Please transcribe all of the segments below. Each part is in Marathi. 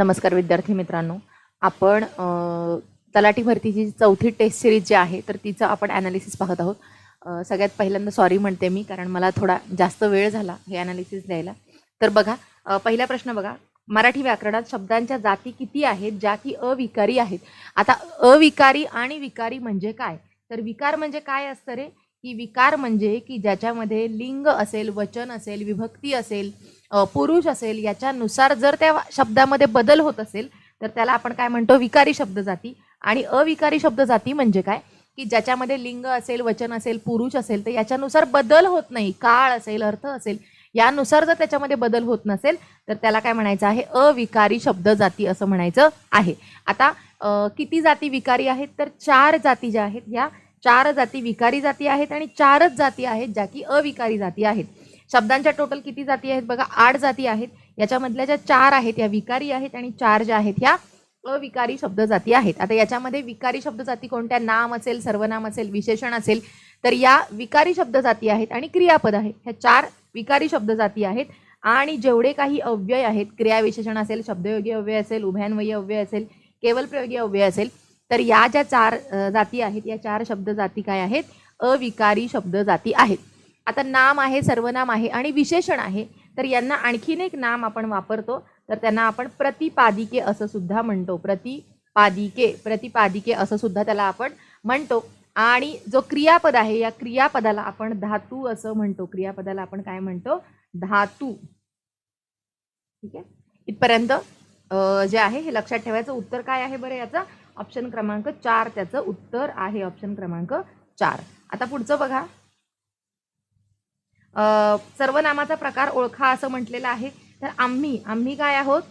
नमस्कार विद्यार्थी मित्रांनो. आपण तलाठी भरतीची चौथी टेस्ट सिरीज जी आहे तर तिचं आपण ॲनालिसिस पाहत आहोत. सगळ्यात पहिल्यांदा सॉरी म्हणते मी कारण मला थोडा जास्त वेळ झाला हे ॲनालिसिस द्यायला तर बघा पहिला प्रश्न बघा. मराठी व्याकरणात शब्दांच्या जाती किती आहेत? ज्या की अविकारी आहेत. आता अविकारी आणि विकारी म्हणजे काय? तर विकार म्हणजे काय असतं रे? की विकार म्हणजे की ज्याच्यामध्ये लिंग असेल वचन असेल विभक्ती असेल पुरुष असेल याच्यानुसार जर त्या शब्दामध्ये बदल होत असेल तर त्याला आपण काय म्हणतो? विकारी शब्द जाती. आणि अविकारी शब्द जाती म्हणजे काय? की ज्याच्यामध्ये लिंग असेल वचन असेल पुरुष असेल तर याच्यानुसार बदल होत नाही. काळ असेल अर्थ असेल यानुसार जर त्याच्यामध्ये बदल होत नसेल तर त्याला काय म्हणायचं आहे? अविकारी शब्द जाती असं म्हणायचं आहे. आता किती जाती विकारी आहेत? तर चार जाती ज्या आहेत ह्या चार जाती विकारी जाती आहेत आणि चारच जाती आहेत ज्या की अविकारी जाती आहेत. शब्दांच्या टोटल किती जाती आहेत बघा? आठ जाती आहेत. याच्यामधल्या ज्या चार आहेत या विकारी आहेत आणि चार ज्या आहेत ह्या अविकारी शब्द जाती आहेत. आता याच्यामध्ये विकारी शब्द जाती कोणत्या? नाम असेल सर्वनाम असेल विशेषण असेल तर या विकारी शब्द जाती आहेत आणि क्रियापद आहेत. ह्या चार विकारी शब्द जाती आहेत आणि जेवढे काही अव्यय आहेत क्रियाविशेषण असेल शब्दयोगी अव्यय असेल उभयान्वयी अव्यय असेल केवल प्रयोगी अव्यय असेल तर या ज्या चार जाती आहेत या चार शब्द जाती काय आहेत? अविकारी शब्द जाती आहेत. आता नाम आहे सर्वनाम आहे आणि विशेषण आहे तर यांना आणखीन एक नाम आपण वापरतो. तर त्यांना आपण प्रतिपादिके असं सुद्धा म्हणतो. प्रतिपादिके प्रतिपादिके असं सुद्धा त्याला आपण म्हणतो. आणि जो क्रियापद आहे या क्रियापदाला आपण धातू असं म्हणतो. क्रियापदाला आपण काय म्हणतो? धातू. ठीक आहे? इथपर्यंत जे आहे हे लक्षात ठेवायचं. उत्तर काय आहे बरं याचं? ऑप्शन क्रमांक चार त्याचं उत्तर आहे. ऑप्शन क्रमांक चार. आता पुढचं बघा. सर्वनामाचा प्रकार ओळखा असं म्हटलेलं आहे. तर आम्ही आम्ही काय आहोत?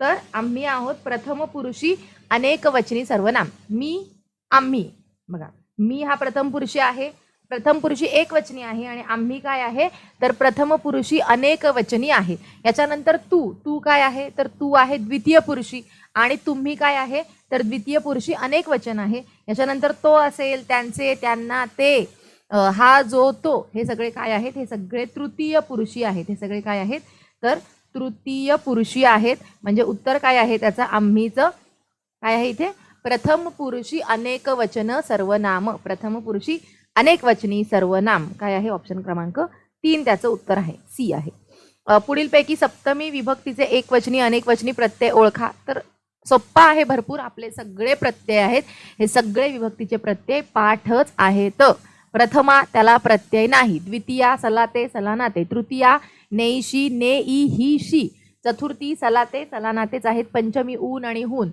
तर आम्ही आहोत प्रथम पुरुषी अनेक वचनी सर्वनाम. मी आम्ही. बघा मी हा प्रथम पुरुषी आहे. प्रथम पुरुषी एक वचनी आहे आणि आम्ही काय आहे? तर प्रथम पुरुषी अनेक वचनी आहे. याच्यानंतर तू तू काय आहे? तर तू आहे द्वितीय पुरुषी. आणि तुम्ही काय आहे? तर द्वितीय पुरुषी अनेक वचन आहे. याच्यानंतर तो असेल त्यांचे त्यांना ते. हा जो तो हे सगळे काय आहेत? हे सगळे तृतीय पुरुषी आहेत. हे सगळे काय आहेत? तर तृतीय पुरुषी आहेत. म्हणजे उत्तर काय आहे? त्याचं आम्हीचं काय आहे इथे? प्रथम पुरुषी अनेक वचन सर्वनाम. प्रथम पुरुषी अनेक वचनी सर्वनाम. काय आहे? ऑप्शन क्रमांक तीन त्याचं उत्तर आहे. सी आहे. पुढीलपैकी सप्तमी विभक्तीचे एक वचनी अनेक वचनी प्रत्यय ओळखा. तर सोप्पा आहे भरपूर. आपले सगळे प्रत्यय आहेत. हे सगळे विभक्तीचे प्रत्यय पाठच आहेत. प्रथमा त्याला प्रत्यय नाही. द्वितीया सलाते सलानाते. तृतीया नेईशी ने ई ही शी चतुर्थी सलाते सलानातेच आहेत. पंचमी ऊन आणि हून.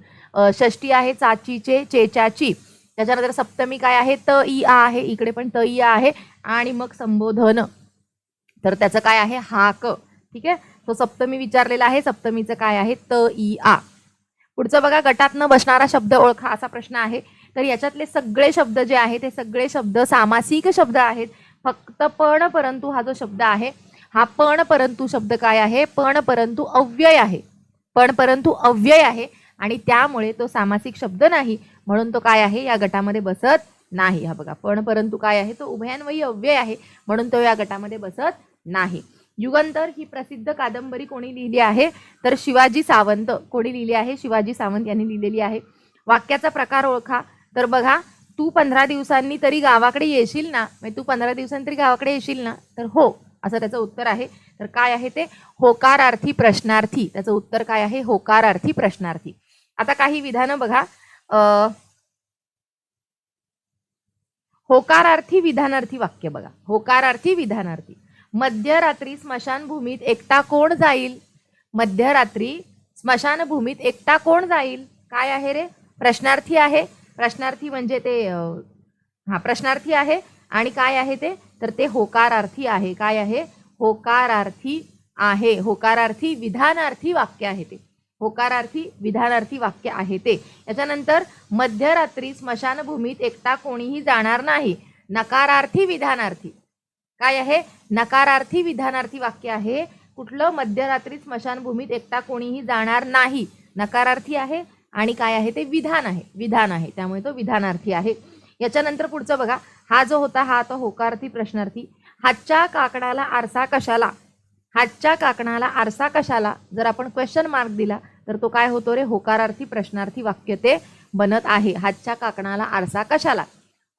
षष्टी आहे चाचीचे चेचाची त्याच्यानंतर सप्तमी काय आहे? त ई आ आहे. इकडे पण त ई आ आहे. आणि मग संबोधन. तर त्याचं काय आहे? हाक. ठीक आहे? तो सप्तमी विचारलेला आहे. सप्तमीचं काय आहे? त ई आ. पुढचं बघा गटातनं बसणारा शब्द ओळखा. असा प्रश्न आहे. तर याच्यातले सगळे शब्द जे आहेत ते सगळे शब्द सामासिक शब्द आहेत. फक्त पण परंतु हा जो शब्द आहे हा पण परंतु शब्द काय आहे? पण परंतु अव्यय आहे. पण परंतु अव्यय आहे आणि त्यामुळे तो सामासिक शब्द नाही. म्हणून तो काय आहे? या गटामध्ये बसत नाही. हा बघा पण परंतु काय आहे? तो उभयान्वयी अव्यय आहे. म्हणून तो या गटामध्ये बसत नाही. युगंतर ही प्रसिद्ध कादंबरी कोणी लिहिली आहे? तर शिवाजी सावंत. कोणी लिहिली आहे? शिवाजी सावंत यांनी लिहिलेली आहे. वाक्याचा प्रकार ओळखा. तर बघा तू पंधरा दिवसांनी तरी गावाकडे येशील ना म्हणजे तू पंधरा दिवसांनी तरी गावाकडे येशील ना तर हो असं त्याचं उत्तर आहे. तर काय आहे ते? होकारार्थी प्रश्नार्थी. त्याचं उत्तर काय आहे? होकारार्थी प्रश्नार्थी. आता काही विधानं बघा. अ, होकारार्थी विधानार्थी वाक्य बघा. होकारार्थी विधानार्थी. मध्यरात्री स्मशानभूमीत एकटा कोण जाईल? मध्यरात्री स्मशानभूमीत एकटा कोण जाईल? काय आहे रे? प्रश्नार्थी आहे. प्रश्नार्थी म्हणजे ते हा प्रश्नार्थी आहे आणि काय आहे ते? तर ते होकारार्थी आहे. काय आहे? होकारार्थी आहे. होकारार्थी विधानार्थी वाक्य आहे ते. होकारार्थी विधानार्थी वाक्य आहे ते. याच्यानंतर मध्यरात्री स्मशानभूमीत एकटा कोणीही जाणार नाही. नकारार्थी विधानार्थी. काय आहे? नकारार्थी विधानार्थी वाक्य आहे. कुठलं? मध्यरात्री स्मशानभूमीत एकटा कोणीही जाणार नाही. नकारार्थी आहे. आणि काय आहे ते विधान आहे विधान आहे त्यामुळे तो विधानार्थी आहे. याच्यानंतर पुढचं बघा हा जो होता हा तो होकार्थी प्रश्नार्थी. हातच्या काकणाला आरसा कशाला? हातच्या काकणाला आरसा कशाला? जर आपण क्वेश्चन मार्क दिला तर तो काय होतो रे? होकारार्थी प्रश्नार्थी वाक्य ते बनत आहे. हातच्या काकणाला आरसा कशाला?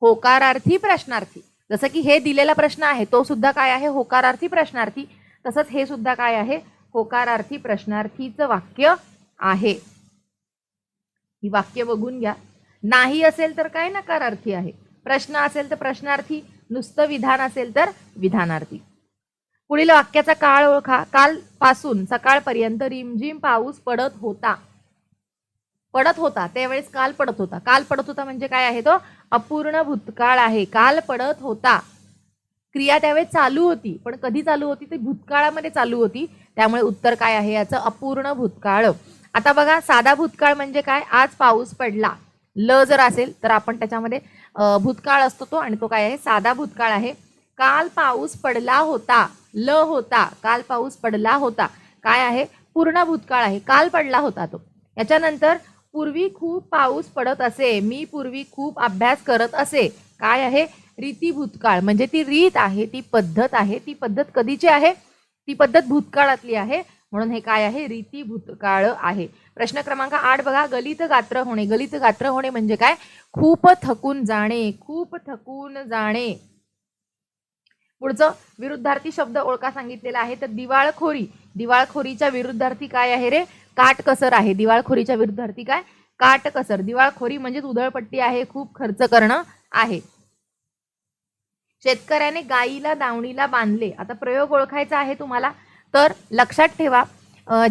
होकारार्थी प्रश्नार्थी. जसं की हे दिलेला प्रश्न आहे तो सुद्धा काय आहे? होकारार्थी प्रश्नार्थी. तसंच हे सुद्धा काय आहे? होकारार्थी प्रश्नार्थीचं वाक्य आहे. ही वाक्य बघून घ्या. नाही असेल तर काय नकारार्थी आहे? प्रश्न असेल तर प्रश्नार्थी नुसतं विधान असेल तर विधानार्थी. पुढील वाक्याचा काळ ओळखा. कालपासून सकाळपर्यंत रिमझिम पाऊस पडत होता. पडत होता. त्यावेळेस काल पडत होता. काल पडत होता म्हणजे काय आहे तो? अपूर्ण भूतकाळ आहे. काल पडत होता. क्रिया त्यावेळेस चालू होती. पण कधी चालू होती? ते भूतकाळामध्ये चालू होती. त्यामुळे उत्तर काय आहे? याचं अपूर्ण भूतकाळ. आता बघा साधा भूतकाळ म्हणजे काय? आज पाऊस पडला. ल जर असेल तर आपण त्याच्यामध्ये भूतकाळ असतो तो आणि तो काय आहे? साधा भूतकाळ आहे. काल पाऊस पडला होता. ल होता. काल पाऊस पडला होता. काय आहे? पूर्ण भूतकाळ आहे. काल पडला होता तो. याच्यानंतर पूर्वी खूप पाऊस पडत असे. मी पूर्वी खूप अभ्यास करत असे. काय आहे? रीती भूतकाळ. म्हणजे ती रीत आहे ती पद्धत आहे. ती पद्धत कधीची आहे? ती पद्धत भूतकाळातली आहे. म्हणून हे काय आहे? रीती भूतकाळ आहे. प्रश्न क्रमांक आठ बघा. गलित गात्र होणे. गलित गात्र होणे म्हणजे काय? खूप थकून जाणे. खूप थकून जाणे. पुढचं विरुद्धार्थी शब्द ओळखा सांगितलेला आहे. तर दिवाळखोरी. दिवाळखोरीच्या विरुद्धार्थी काय आहे रे? काटकसर आहे. दिवाळखोरीच्या विरुद्धार्थी काय? काटकसर. दिवाळखोरी म्हणजेच उधळपट्टी आहे. खूप खर्च करणं आहे. शेतकऱ्याने गाईला दावणीला बांधले. आता प्रयोग ओळखायचा आहे तुम्हाला. तर लक्षात ठेवा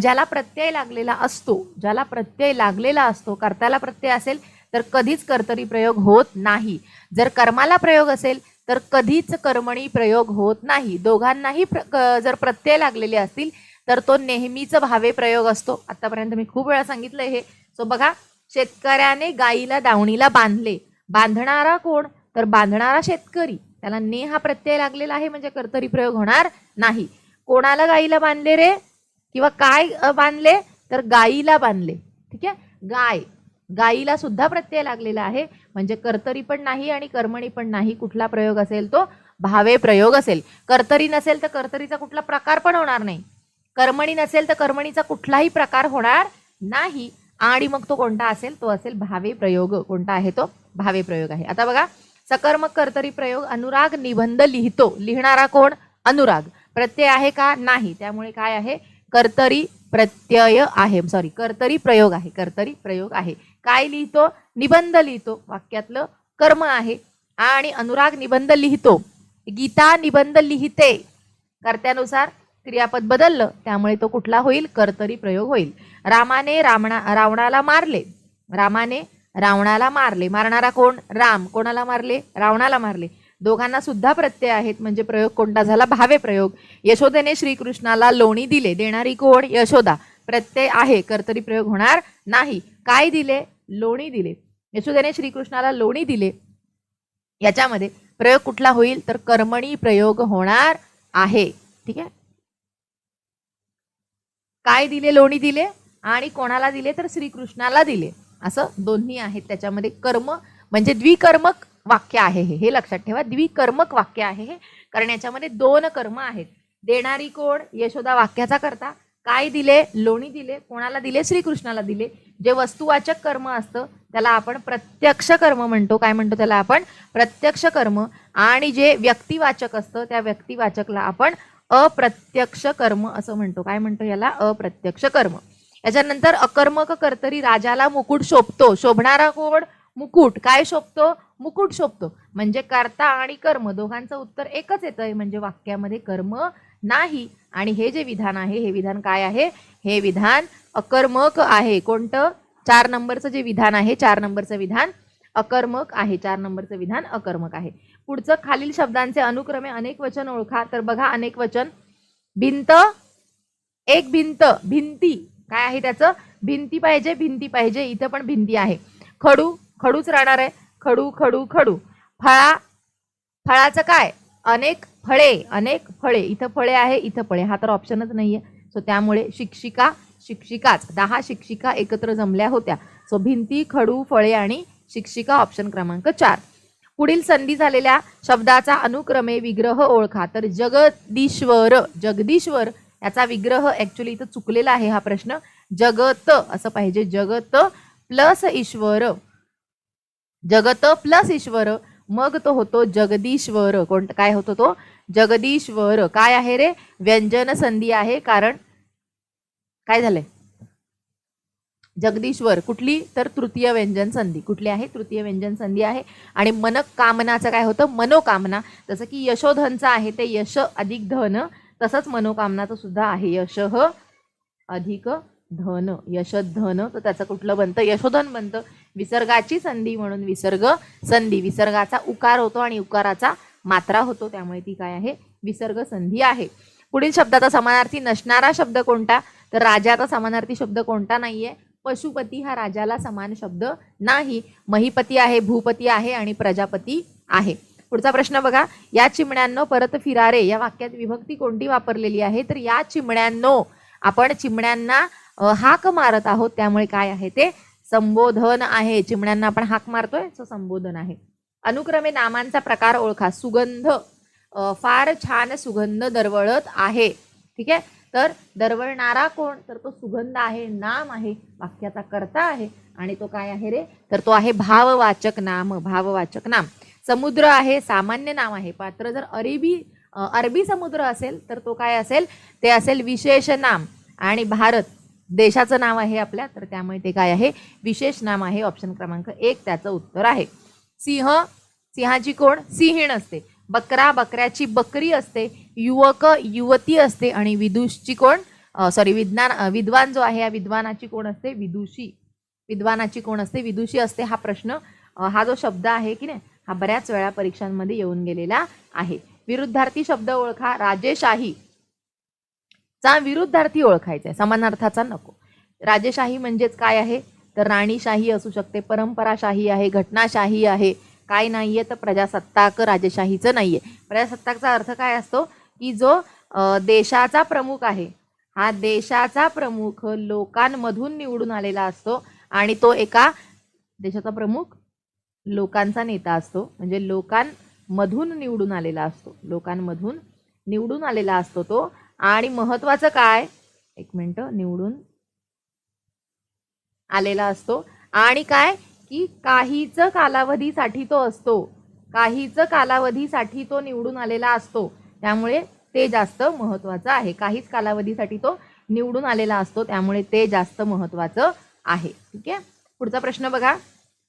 ज्याला प्रत्यय लागलेला असतो ज्याला प्रत्यय लागलेला असतो कर्त्याला प्रत्यय असेल तर कधीच कर्तरी प्रयोग होत नाही. जर कर्माला प्रयोग असेल तर कधीच कर्मणी प्रयोग होत नाही. दोघांनाही प्र क- जर प्रत्यय लागलेले असतील तर तो नेहमीच भावे प्रयोग असतो. आतापर्यंत मी खूप वेळा सांगितलंय हे. सो बघा शेतकऱ्याने गाईला दावणीला बांधले. बांधणारा कोण? तर बांधणारा शेतकरी. त्याला ने हा प्रत्यय लागलेला आहे म्हणजे कर्तरी प्रयोग होणार नाही. कोणाला गाईला बांधले रे? किंवा काय बांधले? तर गाईला बांधले. ठीक आहे? गाय. गाईला सुद्धा प्रत्यय लागलेला आहे. म्हणजे कर्तरी पण नाही आणि कर्मणी पण नाही. कुठला प्रयोग असेल तो? भावे प्रयोग असेल. कर्तरी नसेल तर कर्तरीचा कुठला प्रकार पण होणार नाही. कर्मणी नसेल तर कर्मणीचा कुठलाही प्रकार होणार नाही. आणि मग तो कोणता असेल? तो असेल भावे प्रयोग. कोणता आहे तो? भावे प्रयोग आहे. आता बघा सकर्मक कर्तरी प्रयोग अनुराग निबंध लिहितो. लिहिणारा कोण? अनुराग. प्रत्यय आहे का? नाही. त्यामुळे काय आहे? कर्तरी प्रत्यय आहे. सॉरी कर्तरी प्रयोग आहे. कर्तरी प्रयोग आहे. काय लिहितो? निबंध लिहितो. वाक्यातलं कर्म आहे. आणि अनुराग निबंध लिहितो. गीता निबंध लिहिते. कर्त्यानुसार क्रियापद बदललं. त्यामुळे तो कुठला होईल? कर्तरी प्रयोग होईल. रामाने रावणा रावणाला मारले. रामाने रावणाला मारले. मारणारा कोण? राम. कोणाला मारले? रावणाला मारले. दोघांना सुद्धा प्रत्यय आहेत. म्हणजे प्रयोग कोणता झाला? भावे प्रयोग. यशोदेने श्रीकृष्णाला लोणी दिले. देणारी कोण? यशोदा. प्रत्यय आहे. कर्तरी प्रयोग होणार नाही. काय दिले? लोणी दिले. यशोदेने श्रीकृष्णाला लोणी दिले. याच्यामध्ये प्रयोग कुठला होईल? तर कर्मणी प्रयोग होणार आहे. ठीक आहे? काय दिले? लोणी दिले. आणि कोणाला दिले? तर श्रीकृष्णाला दिले. असं दोन्ही आहेत त्याच्यामध्ये. कर्म म्हणजे द्विकर्मक वाक्य आहे हे. हे लक्षात ठेवा. द्विकर्मक वाक्य आहे हे. कारण याच्यामध्ये दोन कर्म आहेत. देणारी कोण? यशोदा वाक्याचा करता. काय दिले? लोणी दिले. कोणाला दिले? श्रीकृष्णाला दिले. जे वस्तुवाचक कर्म असतं त्याला आपण प्रत्यक्ष कर्म म्हणतो. काय म्हणतो त्याला आपण? प्रत्यक्ष कर्म. आणि जे व्यक्तिवाचक असतं त्या व्यक्तिवाचकला आपण अप्रत्यक्ष कर्म असं म्हणतो. काय म्हणतो याला? अप्रत्यक्ष कर्म. याच्यानंतर अकर्मक कर्तरी राजाला मुकुट शोभतो. शोभणारा कोण? मुकुट. काय शोभतो? मुकुट शोभतो. म्हणजे कर्ता आणि कर्म दोघांचं उत्तर एकच येतंय म्हणजे वाक्यामध्ये कर्म नाही आणि हे जे विधान आहे हे विधान काय आहे? हे विधान अकर्मक आहे. कोणतं? चार नंबरचं जे विधान आहे चार नंबरचं विधान अकर्मक आहे. चार नंबरचं विधान अकर्मक आहे. पुढचं खालील शब्दांचे अनुक्रमे अनेक वचन ओळखा. तर बघा अनेक वचन. भिंत एक भिंत भिंती. काय आहे त्याचं? भिंती पाहिजे भिंती पाहिजे. इथं पण भिंती आहे. खडू खडूच राहणार आहे. खडू खडू खडू. फळा फळाचं काय? अनेक फळे अनेक फळे. इथं फळे आहे इथं फळे. हा तर ऑप्शनच नाहीये. सो त्यामुळे शिक्षिका शिक्षिकाच. दहा शिक्षिका एकत्र जमल्या होत्या. सो भिंती खडू फळे आणि शिक्षिका ऑप्शन क्रमांक चार. पुढील संधी झालेल्या शब्दाचा अनुक्रमे विग्रह ओळखा. तर जगदीश्वर जगदीश्वर याचा विग्रह ॲक्च्युली इथं चुकलेला आहे हा प्रश्न. जगत असं पाहिजे. जगत प्लस ईश्वर. जगत प्लस ईश्वर मग तो होतो जगदीश्वर. कोण काय होतो तो? जगदीश्वर. काय आहे रे? व्यंजन संधी आहे कारण काय झालंय? जगदीश्वर. कुठली? तर तृतीय व्यंजन संधी. कुठली आहे? तृतीय व्यंजन संधी आहे. आणि मनकामनाचं काय होतं? मनोकामना. जसं की यशोधनचं आहे ते यश अधिक धन. तसंच मनोकामनाचं सुद्धा आहे. यशः अधिक धन यशधन तर त्याचं कुठलं बनतं? यशोधन बनतं. विसर्गाची संधी म्हणून विसर्ग संधी. विसर्गाचा उकार होतो आणि उकाराचा मात्रा होतो. त्यामुळे ती काय आहे? विसर्ग संधी आहे. पुढील शब्दाचा समानार्थी नसणारा शब्द कोणता? तर राजाचा समानार्थी शब्द कोणता नाहीये? पशुपती हा राजाला समान शब्द नाही. महिपती आहे भूपती आहे आणि प्रजापती आहे. पुढचा प्रश्न बघा. या चिमण्यांनो परत फिरारे. या वाक्यात विभक्ती कोणती वापरलेली आहे? तर या चिमण्यांनो. आपण चिमण्यांना हाक मारत आहोत त्यामुळे काय आहे ते? संबोधन आहे. चिमण्यांना आपण हाक मारतोय सो संबोधन आहे. अनुक्रमे नामांचा प्रकार ओळखा. सुगंध. फार छान सुगंध दरवळत आहे. ठीक आहे? तर दरवळणारा कोण? तर तो सुगंध आहे नाम आहे वाक्याचा कर्ता आहे आणि तो काय आहे रे? तर तो आहे भाववाचक नाम भाववाचक नाम. समुद्र आहे सामान्य नाम आहे. पात्र जर अरेबी अरबी समुद्र असेल तर तो काय असेल? ते असेल विशेष नाम. आणि भारत देशाचं नाव आहे आपल्या तर त्यामुळे ते काय आहे? विशेष नाम आहे ऑप्शन क्रमांक एक त्याचं उत्तर आहे. सिंह सिंहाची कोण? सिंहीण असते. बकरा बकऱ्याची बकरी असते. युवक युवती असते. आणि विदुषची कोण? सॉरी विज्ञान विद्वान जो आहे या विद्वानाची कोण असते? विदुषी. विद्वानाची कोण असते? विदुषी असते हा प्रश्न. हा जो शब्द आहे की नाही हा बऱ्याच वेळा परीक्षांमध्ये येऊन गेलेला आहे. विरुद्धार्थी शब्द ओळखा. राजेशाही. चा विरुद्धार्थी ओळखायचा आहे समानार्थाचा नको. राजेशाही म्हणजेच काय आहे? तर राणीशाही असू शकते परंपराशाही आहे घटनाशाही आहे. काय नाहीये तर प्रजासत्ताक राजेशाहीचं नाहीये. प्रजासत्ताकचा अर्थ काय असतो? की जो देशाचा प्रमुख आहे हा देशाचा प्रमुख लोकांमधून निवडून आलेला असतो आणि तो एका देशाचा प्रमुख लोकांचा नेता असतो. म्हणजे लोकांमधून निवडून आलेला असतो. लोकांमधून निवडून आलेला असतो तो. आणि महत्वाचं काय? एक मिनटं निवडून आलेला असतो. आणि काय? की काहीच कालावधीसाठी तो असतो. काहीच कालावधीसाठी तो निवडून आलेला असतो. त्यामुळे ते जास्त महत्वाचं आहे. काहीच कालावधीसाठी तो निवडून आलेला असतो. त्यामुळे ते जास्त महत्वाचं आहे. ठीक आहे? पुढचा प्रश्न बघा.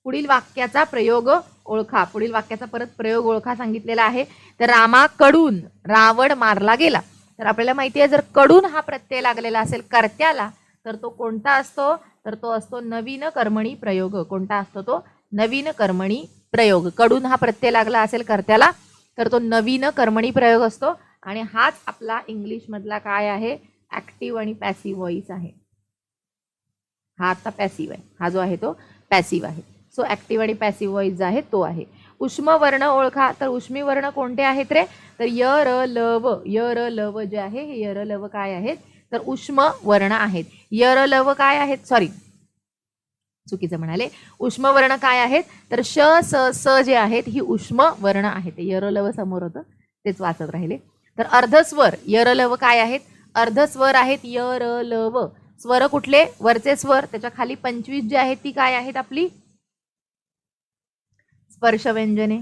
पुढील वाक्याचा प्रयोग ओळखा. पुढील वाक्याचा परत प्रयोग ओळखा सांगितलेला आहे. तर रामाकडून रावण मारला गेला. तर आपल्याला माहिती आहे जर कडून हा प्रत्यय लागलेला असेल कर्त्याला तर तो कोणता असतो? तर तो असतो नवीन कर्मणी प्रयोग. कोणता असतो तो? नवीन कर्मणी प्रयोग. कडून हा प्रत्यय लागला असेल कर्त्याला तर तो नवीन कर्मणी प्रयोग असतो. आणि हाच आपला इंग्लिशमधला काय आहे? ॲक्टिव्ह आणि पॅसिव्ह व्हॉइस आहे. हा आता पॅसिव्ह आहे. हा जो आहे तो पॅसिव्ह आहे. सो ॲक्टिव्ह आणि पॅसिव्ह व्हॉइस जो आहे तो आहे. उष्म वर्ण ओळखा. तर उष्मी वर्ण कोणते आहेत रे? तर य र ल व य र ल व जे आहे हे य र ल व काय आहेत? तर उष्म वर्ण आहेत. य र ल व काय आहेत? सॉरी चुकीचं म्हणाले. उष्मवर्ण काय आहेत? तर श स स जे आहेत ही उष्म वर्ण आहेत. ते य र ल व समोर होतं तेच वाचत राहिले. तर अर्धस्वर य र ल व काय आहेत? अर्धस्वर आहेत य र ल व स्वर कुठले? वरचे स्वर. त्याच्याखाली पंचवीस जे आहेत ती काय आहेत आपली? स्पर्श व्यंजने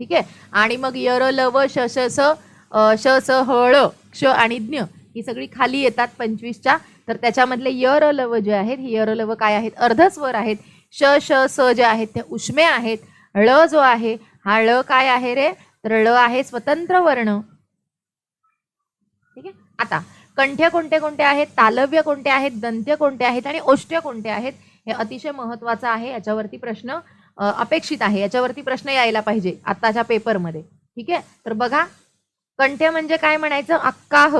ठीक आहे? आणि मग यर लव श श स श स हळ क्ष आणि ज्ञ ही सगळी खाली येतात पंचवीसच्या. तर त्याच्यामधले यर लव जे आहेत हे यर लव काय आहेत? अर्धस्वर आहेत. श श स जे आहेत ते उष्मे आहेत. ळ जो आहे हा ळ काय आहे रे? तर ळ आहे स्वतंत्र वर्ण. ठीक आहे? आता कंठ्य कोणते कोणते आहेत? तालव्य कोणते आहेत? दंत्य कोणते आहेत? आणि ओष्ट्य कोणते आहेत? हे अतिशय महत्वाचं आहे याच्यावरती प्रश्न अपेक्षित आहे. याच्यावरती प्रश्न यायला पाहिजे आत्ताच्या पेपरमध्ये. ठीक आहे? तर बघा कंठे म्हणजे काय म्हणायचं? अक्काह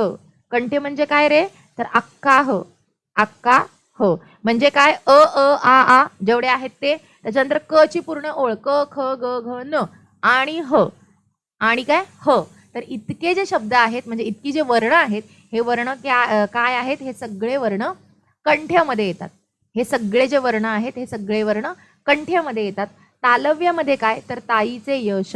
कंठे म्हणजे काय रे? तर अक्काह अक्का ह. म्हणजे काय? अ अ आ आ. जेवढे आहेत ते. त्याच्यानंतर क ची पूर्ण ओळ. क ख ग घ न. आणि ह. आणि काय? ह. तर इतके जे शब्द आहेत म्हणजे इतकी जे वर्ण आहेत हे वर्ण क्या काय आहेत? हे सगळे वर्ण कंठ्यामध्ये येतात. हे सगळे जे वर्ण आहेत हे सगळे वर्ण कंठ्यामध्ये येतात. तालव्यामध्ये काय? तर ताईचे यश.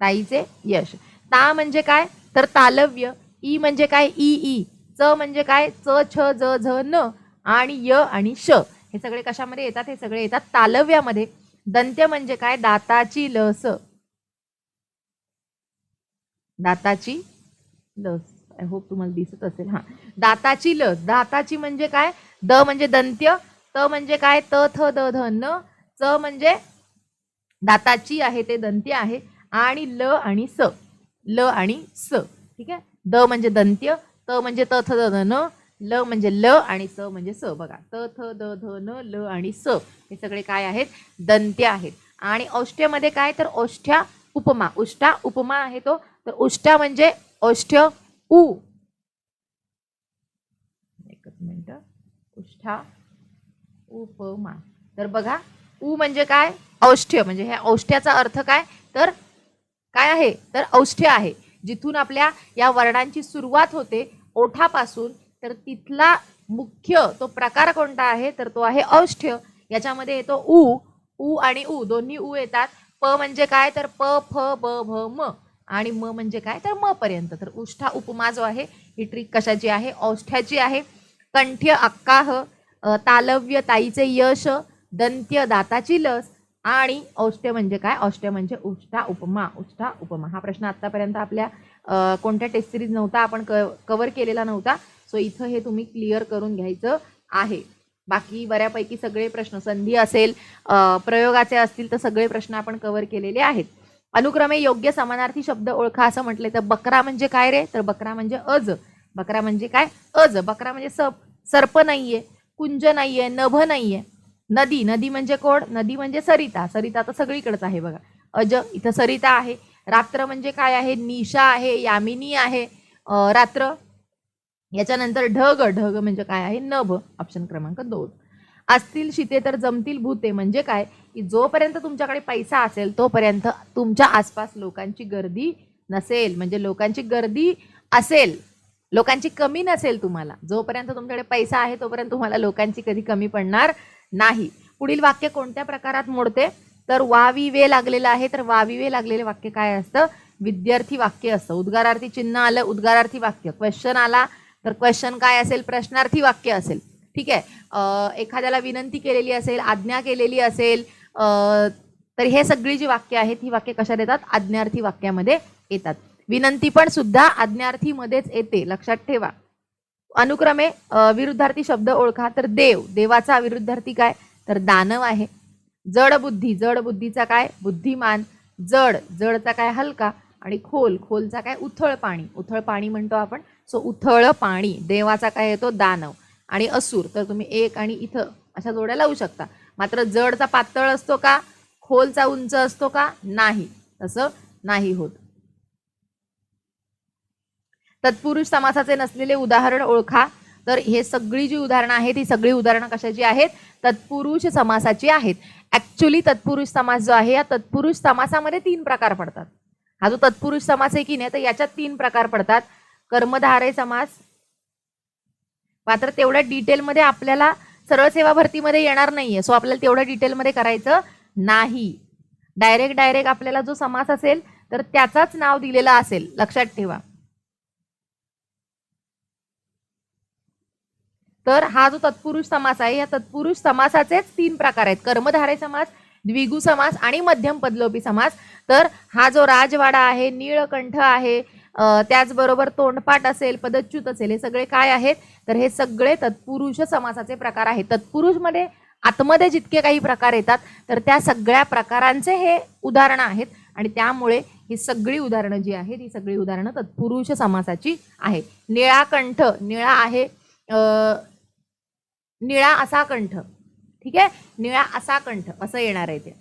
ताईचे यश. ता म्हणजे काय? तर तालव्य. ई म्हणजे काय? ई ई. च म्हणजे काय? च छ ज झ न आणि य आणि श. हे सगळे कशामध्ये येतात? हे सगळे येतात तालव्यामध्ये. दंत्य म्हणजे काय? दाताची लस. दाताची लस. आय होप तुम्हाला दिसत असेल. हां. दाताची लस दाताची म्हणजे काय? द म्हणजे दंत्य त म्हणजे काय? त थ द ध न च म्हणजे दाताची आहे ते दंत्य आहे आणि ल आणि स. ल आणि स. ठीक आहे? द म्हणजे दंत्य त म्हणजे त थ द ध न ल म्हणजे ल आणि स म्हणजे स. बघा. त थ द ध न ल आणि स. हे सगळे काय आहेत? दंत्य आहेत. आणि औष्ठ्यमध्ये काय? तर औष्ठ्या उपमा. उष्टा उपमा आहे तो. तर उष्टा म्हणजे औष्ठ्य उ. एकच मिनिट. उष्ठा उपमा. तर बघा उ म्हणजे काय? औष्ठ्य. म्हणजे ह्या औष्ठ्याचा अर्थ काय? तर काय आहे? तर औष्ठ्य आहे. जिथून आपल्या या वर्णांची सुरुवात होते ओठापासून. तर तिथला मुख्य तो प्रकार कोणता आहे? तर तो आहे औष्ठ्य. याच्यामध्ये येतो उ. उ आणि उ. दोन्ही उ येतात. प म्हणजे काय? तर प फ ब भ म. आणि म म्हणजे काय? तर म पर्यंत. तर उष्ठा उपमा जो आहे ही ट्रिक कशाची आहे? औष्ठ्याची आहे. कंठ्य अक्काह तालव्य ताईचे यश दंत्य दाताची लस आणि औष्ठ्य म्हणजे काय? औष्ठ्य म्हणजे उष्ठा उपमा. उष्ठा उपमा. हा प्रश्न आतापर्यंत आपल्या कोणत्या टेस्ट सिरीज नव्हता आपण क कवर केलेला नव्हता. सो इथं हे तुम्ही क्लिअर करून घ्यायचं आहे. बाकी बऱ्यापैकी सगळे प्रश्न संधी असेल प्रयोगाचे असतील तर सगळे प्रश्न आपण कव्हर केलेले आहेत. अनुक्रमे योग्य समानार्थी शब्द ओळखा असं म्हटले तर बकरा म्हणजे काय रे? तर बकरा म्हणजे अज. बकरा म्हणजे काय? अज. बकरा म्हणजे सप सर्प नाहीये कुंज नाहीये नभ नाहीये. नदी. नदी म्हणजे कोण? नदी म्हणजे सरिता. सरिता तर सगळीकडेच आहे बघा. अज इथं सरिता आहे. रात्र म्हणजे काय आहे? निशा आहे यामिनी आहे. रात्र. याच्यानंतर ढग. ढग म्हणजे काय आहे? नभ. ऑप्शन क्रमांक दोन. असतील शिते तर जमतील भूते म्हणजे काय? की जोपर्यंत तुमच्याकडे पैसा असेल तोपर्यंत तुमच्या आसपास लोकांची गर्दी नसेल. म्हणजे लोकांची गर्दी असेल लोकांची कमी नसेल तुम्हाला. जोपर्यंत तुमच्याकडे पैसा आहे तोपर्यंत तुम्हाला लोकांची कधी कमी पडणार नाही. पुढील वाक्य कोणत्या प्रकारात मोडते? तर वावी वे लागलेलं आहे. तर वावी वे लागलेले वाक्य काय असतं? विद्यार्थी वाक्य असतं. उद्गारार्थी चिन्ह आलं उद्गारार्थी वाक्य. क्वेश्चन आला तर क्वेश्चन काय असेल? प्रश्नार्थी वाक्य असेल. ठीक आहे? एखाद्याला विनंती केलेली असेल आज्ञा केलेली असेल तर हे सगळी जी वाक्य आहेत ही वाक्य कशात येतात आज्ञार्थी वाक्यामध्ये येतात. विनंती पण सुद्धा आज्ञार्थीमध्येच येते. लक्षात ठेवा. अनुक्रमे विरुद्धार्थी शब्द ओळखा तर देव. देवाचा विरुद्धार्थी काय? तर दानव आहे. जड बुद्धी. जड बुद्धीचा काय? बुद्धिमान. जड. जडचा काय? हलका. आणि खोल. खोलचा काय? उथळ पाणी. उथळ पाणी म्हणतो आपण. सो उथळ पाणी. देवाचा काय येतो? दानव. आणि असुर. तर तुम्ही एक आणि इथं अशा जोड्या लावू शकता. मात्र जडचा पातळ असतो का? खोलचा उंच असतो का? नाही. तसं नाही होत. तत्पुरुष समासाचे नसलेले उदाहरण ओळखा. तर हे सगळी जी उदाहरणं आहेत ही सगळी उदाहरणं कशाची आहेत? तत्पुरुष समासाची आहेत. ऍक्च्युली तत्पुरुष समास जो आहे या तत्पुरुष समासामध्ये तीन प्रकार पडतात. हा जो तत्पुरुष समास आहे की नाही तर याच्यात तीन प्रकार पडतात. कर्मधारे समास. मात्र तेवढ्या डिटेलमध्ये आपल्याला सरळ सेवा भरतीमध्ये येणार नाहीये. सो आपल्याला तेवढं डिटेलमध्ये करायचं नाही. डायरेक्ट डायरेक्ट आपल्याला जो समास असेल तर त्याचाच नाव दिलेलं असेल. लक्षात ठेवा. तर हा जो तत्पुरुष समास आहे या तत्पुरुष समासाचेच तीन प्रकार आहेत. कर्मधारे समास द्विगु समास आणि मध्यम पदलोपी समास. तर हा जो राजवाडा आहे नीळकंठ आहे त्याचबरोबर तोंडपाठ असेल पदच्युत असेल हे सगळे काय आहेत? तर हे सगळे तत्पुरुष समासाचे प्रकार आहेत. तत्पुरुषमध्ये आतमध्ये जितके काही प्रकार येतात तर त्या सगळ्या प्रकारांचे हे उदाहरणं आहेत. आणि त्यामुळे ही सगळी उदाहरणं जी आहेत ही सगळी उदाहरणं तत्पुरुष समासाची आहे निळा कंठ निळा आहे निळा असा कंठ. ठीक आहे? निळा असा कंठ असं येणार आहे ते.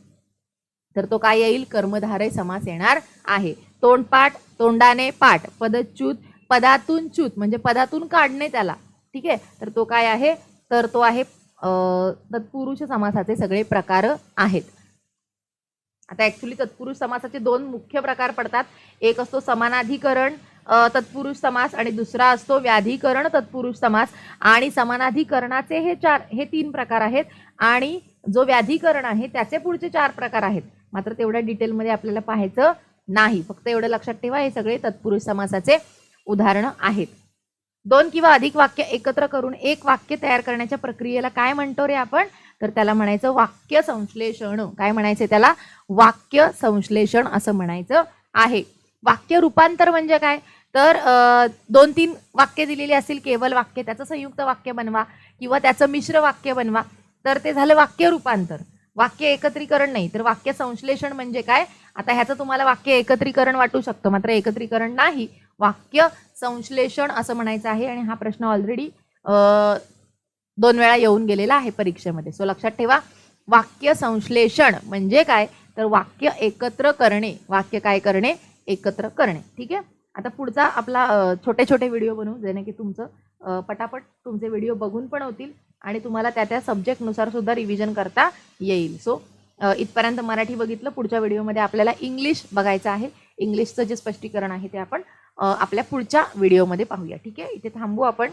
तर तो काय येईल? कर्मधारय समास येणार आहे. तोंडपाठ तोंडाने पाठ पदच्युत पदातून च्युत म्हणजे पदातून काढणे त्याला. ठीक आहे? तर तो काय आहे? तर तो आहे तत्पुरुष समासाचे सगळे प्रकार आहेत. आता ऍक्च्युली तत्पुरुष समासाचे दोन मुख्य प्रकार पडतात. एक असतो समानाधिकरण तत्पुरुष समास आणि दुसरा असतो व्याधिकरण तत्पुरुष समास. आणि समानाधिकरणाचे हे चार हे तीन प्रकार आहेत. आणि जो व्याधिकरण आहे त्याचे पुढचे चार प्रकार आहेत. मात्र तेवढ्या डिटेलमध्ये आपल्याला पाहायचं नाही. फक्त एवढं लक्षात ठेवा हे सगळे तत्पुरुष समासाचे उदाहरणं आहेत. दोन किंवा अधिक वाक्य एकत्र करून एक वाक्य तयार करण्याच्या प्रक्रियेला काय म्हणतो रे आपण? तर त्याला म्हणायचं वाक्य संश्लेषण. काय म्हणायचं त्याला? वाक्य संश्लेषण असं म्हणायचं आहे. वाक्य रूपांतर म्हणजे काय? तर दोन तीन वाक्य दिलेली असतील केवल वाक्य त्याचं संयुक्त वाक्य बनवा किंवा त्याचं मिश्र वाक्य बनवा तर ते झालं वाक्य रूपांतर. वाक्य एकत्रीकरण नाही. तर वाक्य संश्लेषण म्हणजे काय? आता ह्याचं तुम्हाला वाक्य एकत्रीकरण वाटू शकतं. मात्र एकत्रीकरण नाही. वाक्य संश्लेषण असं म्हणायचं आहे आणि हा प्रश्न ऑलरेडी दोन वेळा येऊन गेलेला आहे परीक्षेमध्ये. सो लक्षात ठेवा. वाक्य संश्लेषण म्हणजे काय? तर वाक्य एकत्र करणे. वाक्य काय करणे? एकत्र करणे. ठीक आहे? आता पुढचा आपला छोटे छोटे व्हिडिओ बनवू जेणे की तुमचं पटापट तुमचे व्हिडिओ बघून पण होतील. आणि तुम्हाला त्या त्या सब्जेक्टनुसार सुद्धा रिव्हिजन करता येईल. सो इथपर्यंत मराठी बघितलं पुढच्या व्हिडिओमध्ये आपल्याला इंग्लिश बघायचं आहे. इंग्लिशचं जे स्पष्टीकरण आहे ते आपण आपल्या पुढच्या व्हिडिओमध्ये पाहूया. ठीक आहे? इथे थांबू आपण.